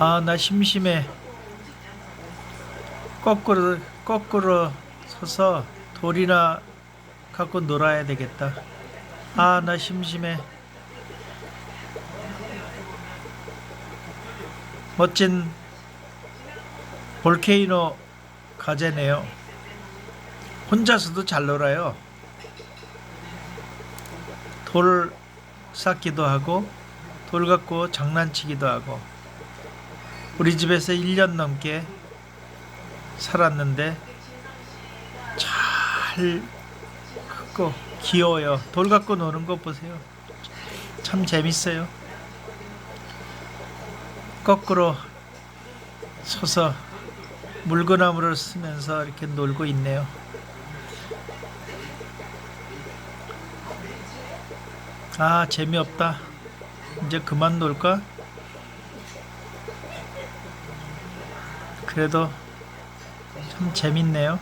아, 나 심심해. 거꾸로, 거꾸로 서서 돌이나 갖고 놀아야 되겠다. 아, 나 심심해. 멋진 볼케이노 가재네요. 혼자서도 잘 놀아요. 돌 쌓기도 하고, 돌 갖고 장난치기도 하고. 우리 집에서 1년 넘게 살았는데 잘 크고 귀여워요. 돌 갖고 노는 거 보세요. 참 재밌어요. 거꾸로 서서 물구나무를 쓰면서 이렇게 놀고 있네요. 아, 재미없다. 이제 그만 놀까? 그래도 참 재밌네요.